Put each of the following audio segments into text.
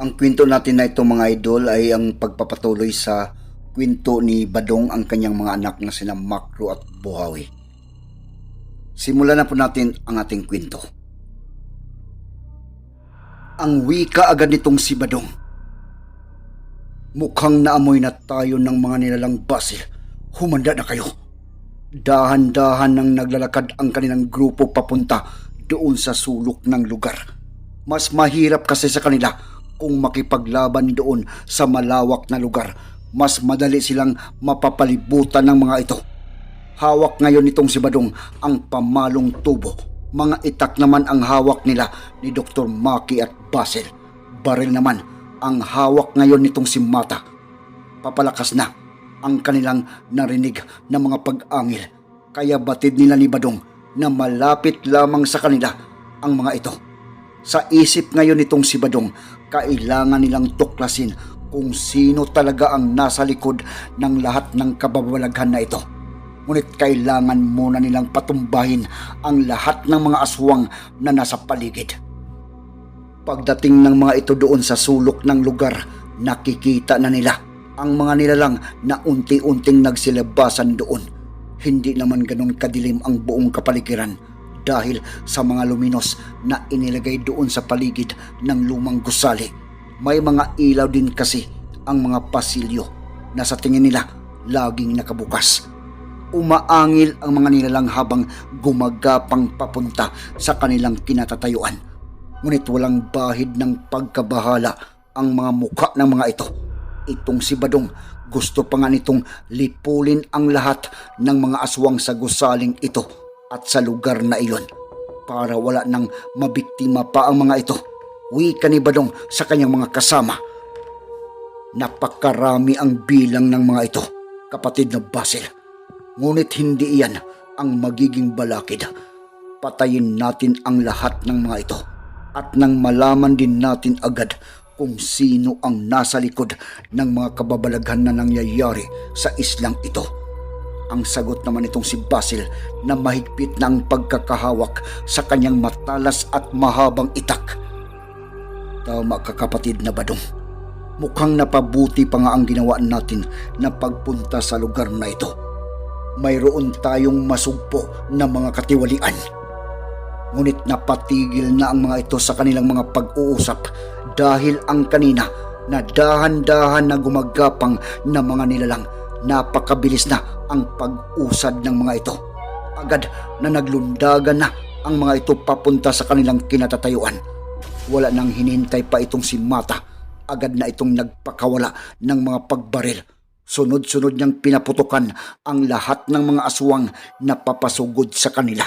Ang kwento natin na ito mga idol ay ang pagpapatuloy sa kwento ni Badong ang kanyang mga anak na sina Makro at Buhawi. Simulan na po natin ang ating kwento. Ang wika agad nitong si Badong. Mukhang naamoy na tayo ng mga nilalang basil. Humanda na kayo. Dahan-dahan nang naglalakad ang kanilang grupo papunta doon sa sulok ng lugar. Mas mahirap kasi sa kanila kung makipaglaban doon sa malawak na lugar. Mas madali silang mapapalibutan ng mga ito. Hawak ngayon nitong si Badong ang pamalong tubo. Mga itak naman ang hawak nila ni Dr. Maki at Basil. Baril naman ang hawak ngayon nitong si Mata. Papalakas na ang kanilang narinig na mga pag-angil. Kaya batid nila ni Badong na malapit lamang sa kanila ang mga ito. Sa isip ngayon nitong si Badong, kailangan nilang tuklasin kung sino talaga ang nasa likod ng lahat ng kababalaghan na ito. Ngunit kailangan muna nilang patumbahin ang lahat ng mga aswang na nasa paligid. Pagdating ng mga ito doon sa sulok ng lugar, nakikita na nila ang mga nilalang na unti-unting nagsilabasan doon. Hindi naman ganun kadilim ang buong kapaligiran dahil sa mga luminos na inilagay doon sa paligid ng lumang gusali. May mga ilaw din kasi ang mga pasilyo na sa tingin nila laging nakabukas. Umaangil ang mga nilalang habang gumagapang papunta sa kanilang kinatatayuan. Ngunit walang bahid ng pagkabahala ang mga mukha ng mga ito. Itong si Badong gusto pa nga nitong lipulin ang lahat ng mga aswang sa gusaling ito at sa lugar na iyon para wala nang mabiktima pa ang mga ito. Wika ni Badong sa kanyang mga kasama. Napakarami ang bilang ng mga ito, kapatid na Basil. Ngunit hindi iyan ang magiging balakid. Patayin natin ang lahat ng mga ito at nang malaman din natin agad kung sino ang nasa likod ng mga kababalaghan na nangyayari sa islang ito. Ang sagot naman itong si Basil na mahigpit na pagkakahawak sa kanyang matalas at mahabang itak. Tama ka kapatid na badong. Mukhang napabuti pa nga ang ginawa natin na pagpunta sa lugar na ito. Mayroon tayong masugpo na mga katiwalian. Ngunit napatigil na ang mga ito sa kanilang mga pag-uusap dahil ang kanina na dahan-dahan na gumagapang na mga nilalang napakabilis na ang pag-usad ng mga ito. Agad na naglundagan na ang mga ito papunta sa kanilang kinatatayuan. Wala nang hinintay pa itong si Mata. Agad na itong nagpakawala ng mga pagbaril. Sunod-sunod niyang pinaputukan ang lahat ng mga aswang na papasugod sa kanila.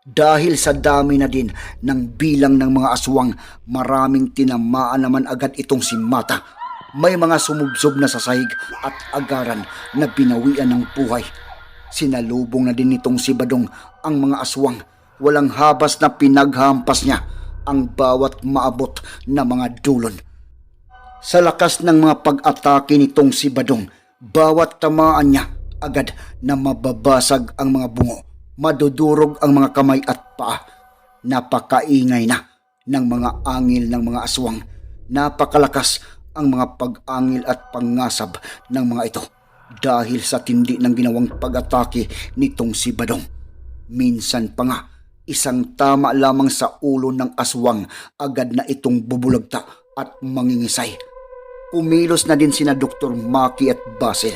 Dahil sa dami na din ng bilang ng mga aswang, maraming tinamaan naman agad itong si Mata. May mga sumubsob na sa sahig at agaran na binawian ng buhay. Sinalubong na din nitong si Badong ang mga aswang. Walang habas na pinaghampas niya ang bawat maabot na mga dulon. Sa lakas ng mga pag-atake nitong si Badong, bawat tamaan niya agad na mababasag ang mga bungo madudurog ang mga kamay at paa. Napakaingay na ng mga angil ng mga aswang. Napakalakas ang mga pag-angil at pangasab ng mga ito dahil sa tindi ng ginawang pag-atake nitong si Badong. Minsan pa nga, isang tama lamang sa ulo ng aswang agad na itong bubulagta at mangingisay. Kumilos na din sina Dr. Maki at Basil.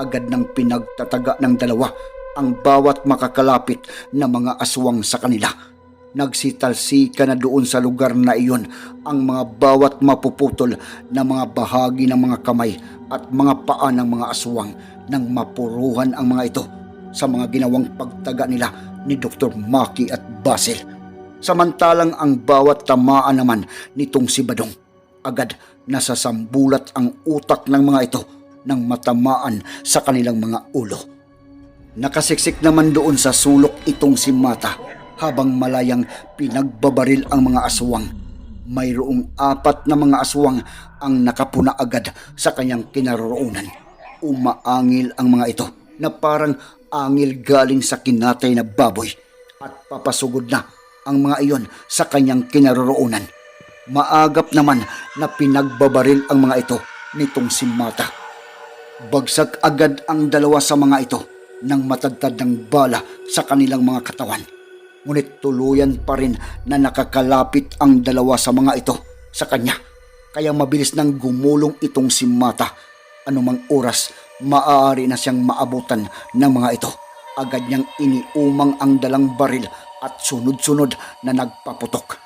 Agad nang pinagtataga ng dalawa ang bawat makakalapit na mga aswang sa kanila. Nagsitalsika na doon sa lugar na iyon ang mga bawat mapuputol na mga bahagi ng mga kamay at mga paa ng mga aswang nang mapuruhan ang mga ito sa mga ginawang pagtaga nila ni Dr. Maki at Basil. Samantalang ang bawat tamaan naman nitong si Badong, agad nasasambulat ang utak ng mga ito ng matamaan sa kanilang mga ulo. Nakasiksik naman doon sa sulok itong si Mata habang malayang pinagbabaril ang mga aswang. Mayroong apat na mga aswang ang nakapuna agad sa kanyang kinaroroonan. Umaangil ang mga ito na parang angil galing sa kinatay na baboy at papasugod na ang mga iyon sa kanyang kinaroroonan. Maagap naman na pinagbabaril ang mga ito nitong si Mata. Bagsak agad ang dalawa sa mga ito ng matagtad ng bala sa kanilang mga katawan. Ngunit tuluyan pa rin na nakakalapit ang dalawa sa mga ito sa kanya. Kaya mabilis nang gumulong itong si Mata. Anumang oras, maaari na siyang maabutan ng mga ito. Agad niyang iniumang ang dalang baril at sunod-sunod na nagpaputok.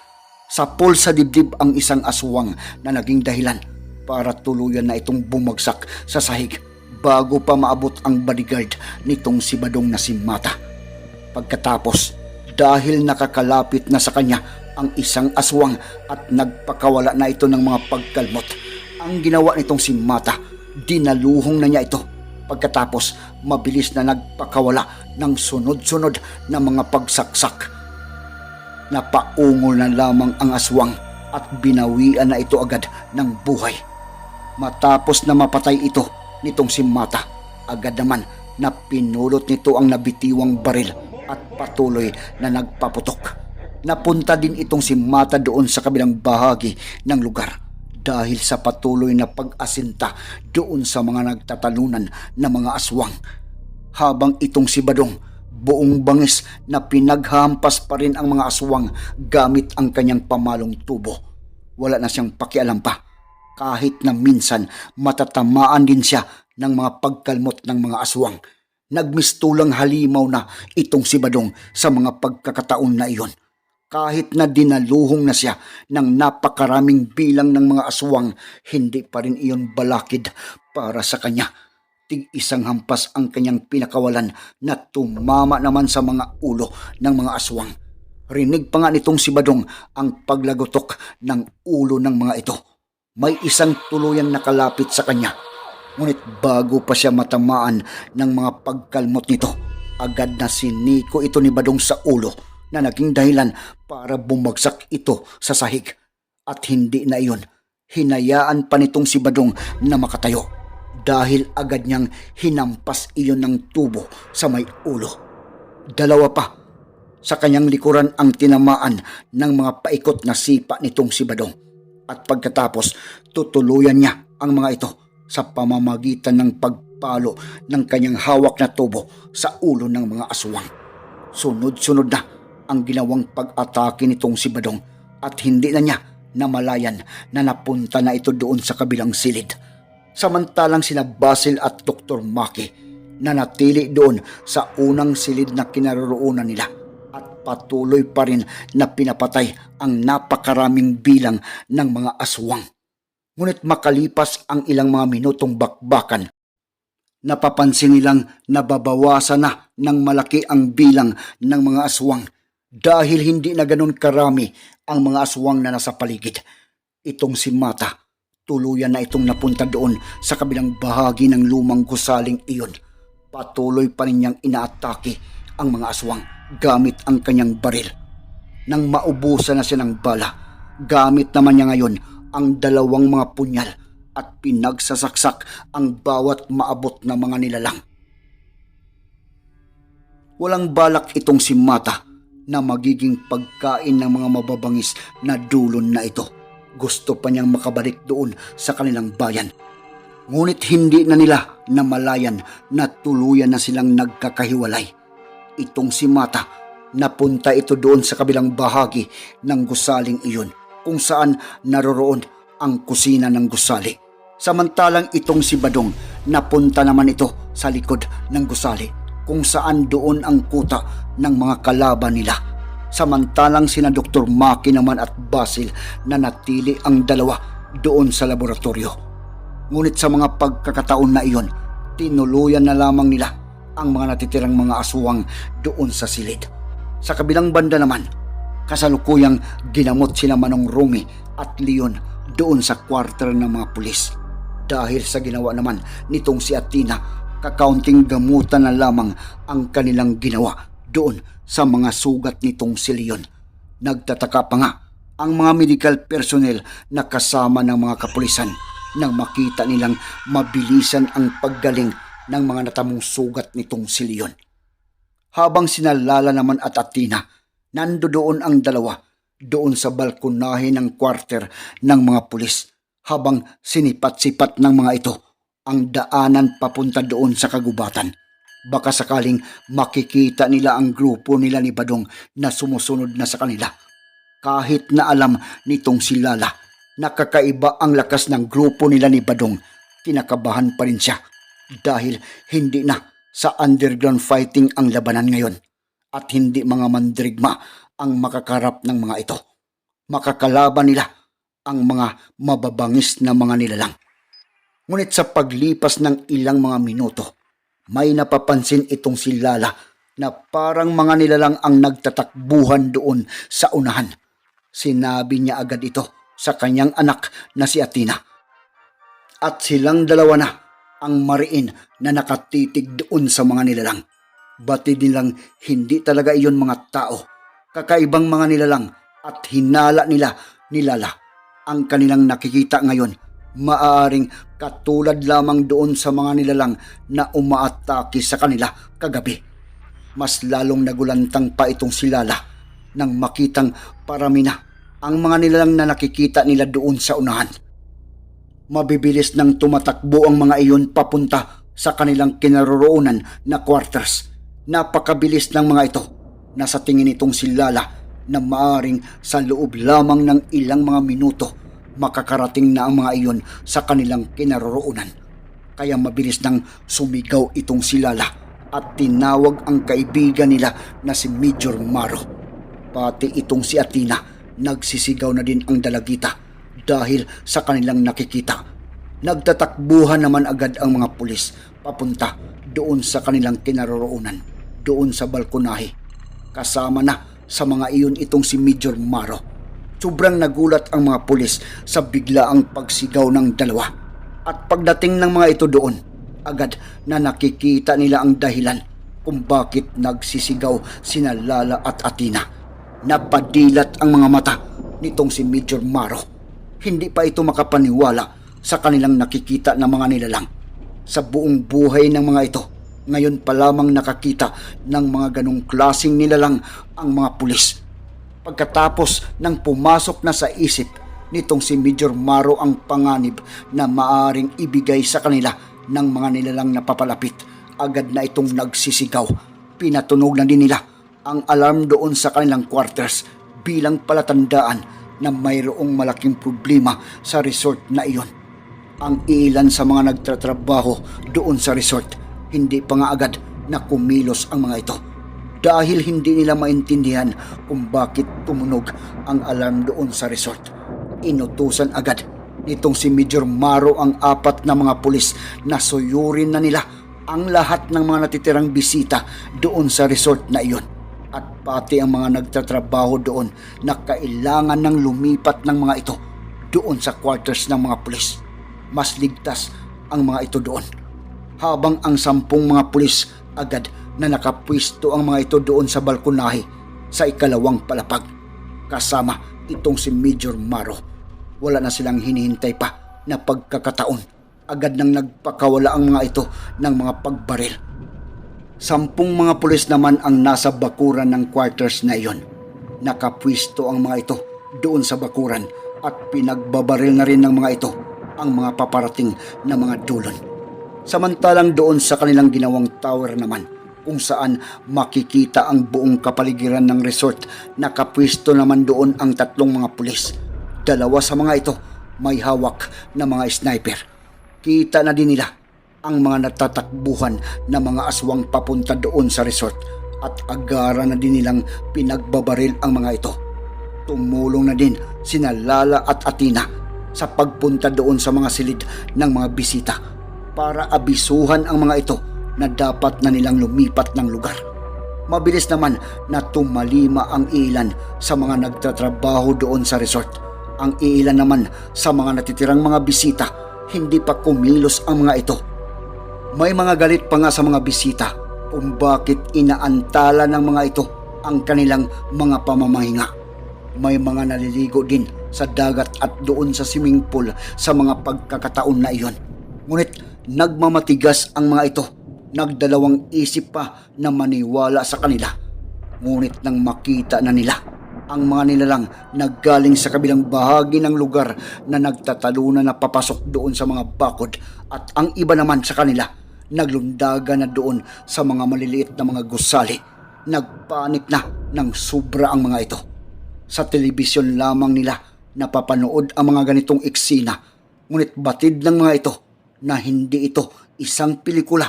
Sa pol sa dibdib ang isang aswang na naging dahilan para tuluyan na itong bumagsak sa sahig bago pa maabot ang bodyguard nitong si Badong na si Mata. Pagkatapos, dahil nakakalapit na sa kanya ang isang aswang at nagpakawala na ito ng mga pagkalmot, ang ginawa nitong si Mata, dinaluhong na niya ito. Pagkatapos, mabilis na nagpakawala ng sunod-sunod na mga pagsaksak Napaungol na lamang ang aswang at binawian na ito agad ng buhay. Matapos na mapatay ito nitong si Mata, agad naman na pinulot nito ang nabitiwang baril at patuloy na nagpaputok. Napunta din itong si Mata doon sa kabilang bahagi ng lugar dahil sa patuloy na pag-asinta doon sa mga nagtatalunan na mga aswang. Habang itong si Badong buong bangis na pinaghampas pa rin ang mga aswang gamit ang kanyang pamalong tubo. Wala na siyang pakialam pa. Kahit na minsan matatamaan din siya ng mga pagkalmot ng mga aswang. Nagmistulang halimaw na itong si Badong sa mga pagkakataon na iyon. Kahit na dinaluhong na siya ng napakaraming bilang ng mga aswang, hindi pa rin iyon balakid para sa kanya tig isang hampas ang kanyang pinakawalan na tumama naman sa mga ulo ng mga aswang. Rinig pa nga nitong si Badong ang paglagotok ng ulo ng mga ito. May isang tuluyang nakalapit sa kanya. Ngunit bago pa siya matamaan ng mga pagkalmot nito, agad na siniko ito ni Badong sa ulo na naging dahilan para bumagsak ito sa sahig. At hindi na iyon, hinayaan pa nitong si Badong na makatayo dahil agad niyang hinampas iyon ng tubo sa may ulo. Dalawa pa sa kanyang likuran ang tinamaan ng mga paikot na sipa nitong si Badong. At pagkatapos, tutuluyan niya ang mga ito sa pamamagitan ng pagpalo ng kanyang hawak na tubo sa ulo ng mga aswang. Sunod-sunod na ang ginawang pag-atake nitong si Badong at hindi na niya namalayan na napunta na ito doon sa kabilang silid samantalang sina Basil at Dr. Maki na natili doon sa unang silid na kinaroroonan nila at patuloy pa rin na pinapatay ang napakaraming bilang ng mga aswang. Ngunit makalipas ang ilang mga minutong bakbakan, napapansin nilang nababawasan na ng malaki ang bilang ng mga aswang dahil hindi na ganun karami ang mga aswang na nasa paligid. Itong si Mata Tuluyan na itong napunta doon sa kabilang bahagi ng lumang gusaling iyon. Patuloy pa rin niyang inaatake ang mga aswang gamit ang kanyang baril. Nang maubusan na siya ng bala, gamit naman niya ngayon ang dalawang mga punyal at pinagsasaksak ang bawat maabot na mga nilalang. Walang balak itong si Mata na magiging pagkain ng mga mababangis na dulon na ito gusto pa niyang makabalik doon sa kanilang bayan. Ngunit hindi na nila namalayan na tuluyan na silang nagkakahiwalay. Itong si Mata, napunta ito doon sa kabilang bahagi ng gusaling iyon kung saan naroroon ang kusina ng gusali. Samantalang itong si Badong, napunta naman ito sa likod ng gusali kung saan doon ang kuta ng mga kalaban nila samantalang sina Dr. Maki naman at Basil na natili ang dalawa doon sa laboratorio. Ngunit sa mga pagkakataon na iyon, tinuluyan na lamang nila ang mga natitirang mga aswang doon sa silid. Sa kabilang banda naman, Kasalukuyang ginamot sila Manong Rumi at Leon doon sa quarter ng mga pulis. Dahil sa ginawa naman nitong si Atina, kakaunting gamutan na lamang ang kanilang ginawa doon sa mga sugat nitong si Leon. Nagtataka pa nga ang mga medical personnel na kasama ng mga kapulisan nang makita nilang mabilisan ang paggaling ng mga natamong sugat nitong si Leon. Habang sinalala naman at Atina, nando doon ang dalawa doon sa balkonahe ng quarter ng mga pulis habang sinipat-sipat ng mga ito ang daanan papunta doon sa kagubatan. Baka sakaling makikita nila ang grupo nila ni Badong na sumusunod na sa kanila. Kahit na alam nitong si Lala, nakakaiba ang lakas ng grupo nila ni Badong, kinakabahan pa rin siya dahil hindi na sa underground fighting ang labanan ngayon at hindi mga mandrigma ang makakarap ng mga ito. Makakalaban nila ang mga mababangis na mga nilalang. Ngunit sa paglipas ng ilang mga minuto, may napapansin itong si Lala na parang mga nilalang ang nagtatakbuhan doon sa unahan. Sinabi niya agad ito sa kanyang anak na si Atina. At silang dalawa na ang mariin na nakatitig doon sa mga nilalang. Batid nilang hindi talaga iyon mga tao. Kakaibang mga nilalang at hinala nila nilala. Ang kanilang nakikita ngayon, maaaring katulad lamang doon sa mga nilalang na umaatake sa kanila kagabi. Mas lalong nagulantang pa itong si Lala nang makitang parami na ang mga nilalang na nakikita nila doon sa unahan. Mabibilis nang tumatakbo ang mga iyon papunta sa kanilang kinaroroonan na quarters. Napakabilis ng mga ito na sa tingin itong si Lala na maaring sa loob lamang ng ilang mga minuto makakarating na ang mga iyon sa kanilang kinaroroonan. Kaya mabilis nang sumigaw itong si Lala at tinawag ang kaibigan nila na si Major Maro. Pati itong si Atina nagsisigaw na din ang dalagita dahil sa kanilang nakikita. Nagtatakbuhan naman agad ang mga pulis papunta doon sa kanilang kinaroroonan, doon sa balkonahe. Kasama na sa mga iyon itong si Major Maro. Sobrang nagulat ang mga pulis sa biglaang pagsigaw ng dalawa. At pagdating ng mga ito doon, agad na nakikita nila ang dahilan kung bakit nagsisigaw sina Lala at Atina. Napadilat ang mga mata nitong si Major Maro. Hindi pa ito makapaniwala sa kanilang nakikita na mga nilalang. Sa buong buhay ng mga ito, ngayon pa lamang nakakita ng mga ganong klasing nilalang ang mga pulis. Pagkatapos ng pumasok na sa isip nitong si Major Maro ang panganib na maaring ibigay sa kanila ng mga nilalang na papalapit, agad na itong nagsisigaw. Pinatunog na din nila ang alarm doon sa kanilang quarters bilang palatandaan na mayroong malaking problema sa resort na iyon. Ang ilan sa mga nagtatrabaho doon sa resort, hindi pa nga agad na kumilos ang mga ito dahil hindi nila maintindihan kung bakit tumunog ang alarm doon sa resort. Inutusan agad nitong si Major Maro ang apat na mga pulis na suyurin na nila ang lahat ng mga natitirang bisita doon sa resort na iyon at pati ang mga nagtatrabaho doon na kailangan ng lumipat ng mga ito doon sa quarters ng mga pulis. Mas ligtas ang mga ito doon. Habang ang sampung mga pulis agad na nakapwisto ang mga ito doon sa balkonahe sa ikalawang palapag. Kasama itong si Major Maro. Wala na silang hinihintay pa na pagkakataon. Agad nang nagpakawala ang mga ito ng mga pagbaril. Sampung mga pulis naman ang nasa bakuran ng quarters na iyon. Nakapwisto ang mga ito doon sa bakuran at pinagbabaril na rin ng mga ito ang mga paparating na mga dulon. Samantalang doon sa kanilang ginawang tower naman, kung saan makikita ang buong kapaligiran ng resort, nakapwisto naman doon ang tatlong mga pulis. Dalawa sa mga ito may hawak na mga sniper. Kita na din nila ang mga natatakbuhan na mga aswang papunta doon sa resort at agara na din nilang pinagbabaril ang mga ito. Tumulong na din sina Lala at Atina sa pagpunta doon sa mga silid ng mga bisita para abisuhan ang mga ito na dapat na nilang lumipat ng lugar. Mabilis naman na tumalima ang ilan sa mga nagtatrabaho doon sa resort. Ang ilan naman sa mga natitirang mga bisita, hindi pa kumilos ang mga ito. May mga galit pa nga sa mga bisita kung bakit inaantala ng mga ito ang kanilang mga pamamahinga. May mga naliligo din sa dagat at doon sa swimming pool sa mga pagkakataon na iyon. Ngunit nagmamatigas ang mga ito. Nagdalawang isip pa na maniwala sa kanila. Ngunit nang makita na nila ang mga nilalang naggaling sa kabilang bahagi ng lugar na nagtatalunan na papasok doon sa mga bakod at ang iba naman sa kanila naglundaga na doon sa mga maliliit na mga gusali. Nagpanik na ng sobra ang mga ito. Sa telebisyon lamang nila napapanood ang mga ganitong eksena. Ngunit batid ng mga ito na hindi ito isang pelikula.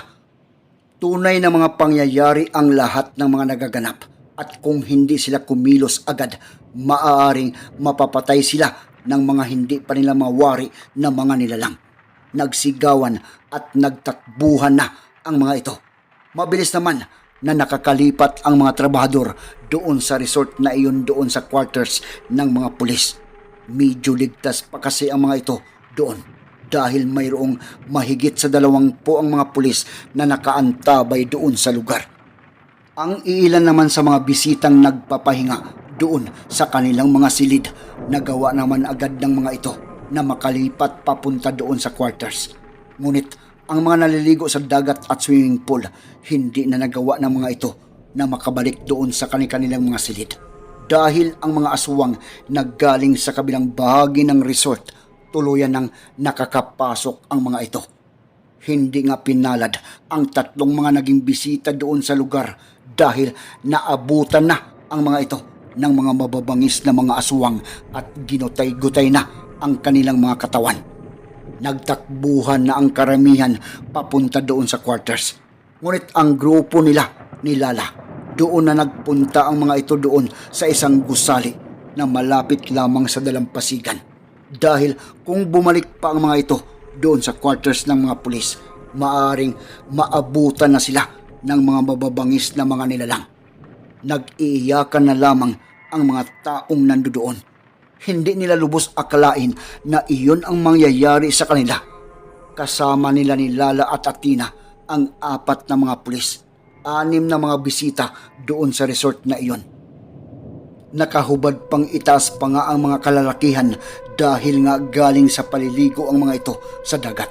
Tunay na mga pangyayari ang lahat ng mga nagaganap at kung hindi sila kumilos agad, maaaring mapapatay sila ng mga hindi pa nila mawari na mga nilalang. Nagsigawan at nagtakbuhan na ang mga ito. Mabilis naman na nakakalipat ang mga trabahador doon sa resort na iyon doon sa quarters ng mga pulis. Medyo ligtas pa kasi ang mga ito doon dahil mayroong mahigit sa dalawang po ang mga pulis na nakaantabay doon sa lugar. Ang iilan naman sa mga bisitang nagpapahinga doon sa kanilang mga silid, nagawa naman agad ng mga ito na makalipat papunta doon sa quarters. Ngunit ang mga naliligo sa dagat at swimming pool, hindi na nagawa ng mga ito na makabalik doon sa kanilang mga silid. Dahil ang mga aswang naggaling sa kabilang bahagi ng resort, tuluyan ng nakakapasok ang mga ito. Hindi nga pinalad ang tatlong mga naging bisita doon sa lugar dahil naabutan na ang mga ito ng mga mababangis na mga aswang at ginutay-gutay na ang kanilang mga katawan. Nagtakbuhan na ang karamihan papunta doon sa quarters. Ngunit ang grupo nila, ni Lala, doon na nagpunta ang mga ito doon sa isang gusali na malapit lamang sa dalampasigan. Dahil kung bumalik pa ang mga ito doon sa quarters ng mga pulis, maaring maabutan na sila ng mga mababangis na mga nilalang. Nag-iiyakan na lamang ang mga taong nandoon. Hindi nila lubos akalain na iyon ang mangyayari sa kanila. Kasama nila ni Lala at Atina ang apat na mga pulis. Anim na mga bisita doon sa resort na iyon. Nakahubad pang itaas pa nga ang mga kalalakihan dahil nga galing sa paliligo ang mga ito sa dagat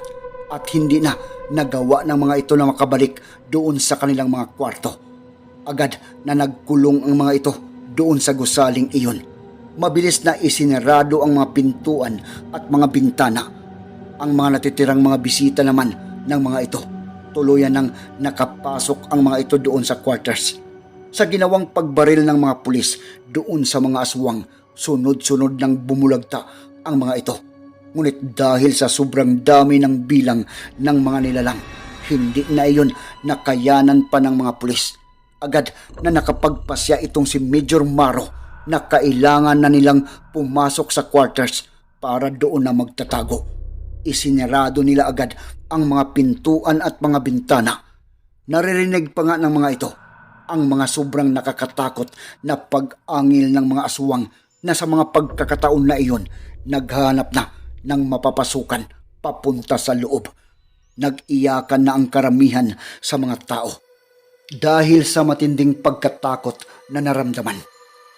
at hindi na nagawa ng mga ito na makabalik doon sa kanilang mga kwarto. Agad na nagkulong ang mga ito doon sa gusaling iyon. Mabilis na isinarado ang mga pintuan at mga bintana. Ang mga natitirang mga bisita naman ng mga ito. Tuluyan nang nakapasok ang mga ito doon sa quarters. Sa ginawang pagbaril ng mga pulis doon sa mga aswang, sunod-sunod nang bumulagta ang mga ito. Ngunit dahil sa sobrang dami ng bilang ng mga nilalang, hindi na iyon nakayanan pa ng mga pulis. Agad na nakapagpasya itong si Major Maro na kailangan na nilang pumasok sa quarters para doon na magtatago. Isinarado nila agad ang mga pintuan at mga bintana. Naririnig pa nga ng mga ito ang mga sobrang nakakatakot na pag-angil ng mga aswang na sa mga pagkakataon na iyon naghanap na ng mapapasukan papunta sa loob. Nag-iyakan na ang karamihan sa mga tao dahil sa matinding pagkatakot na naramdaman.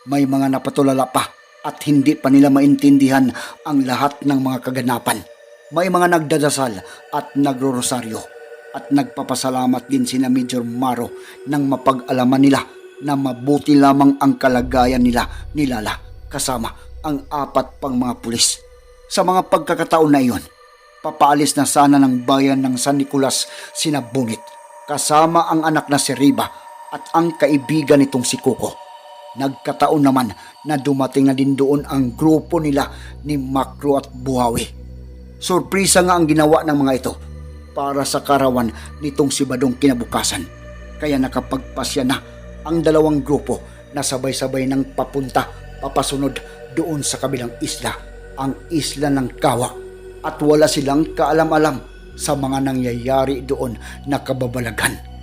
May mga napatulala pa at hindi pa nila maintindihan ang lahat ng mga kaganapan. May mga nagdadasal at nagrorosaryo at nagpapasalamat din sina Major Maro nang mapag-alaman nila na mabuti lamang ang kalagayan nila ni Lala kasama ang apat pang mga pulis. Sa mga pagkakataon na iyon, papaalis na sana ng bayan ng San Nicolas sina Bunit kasama ang anak na si Riba at ang kaibigan nitong si Coco. Nagkataon naman na dumating na din doon ang grupo nila ni Makro at Buhawi. Sorpresa nga ang ginawa ng mga ito para sa karawan nitong si Badong kinabukasan. Kaya nakapagpasya na ang dalawang grupo na sabay-sabay ng papunta papasunod doon sa kabilang isla, ang isla ng Kawa. At wala silang kaalam-alam sa mga nangyayari doon na kababalaghan.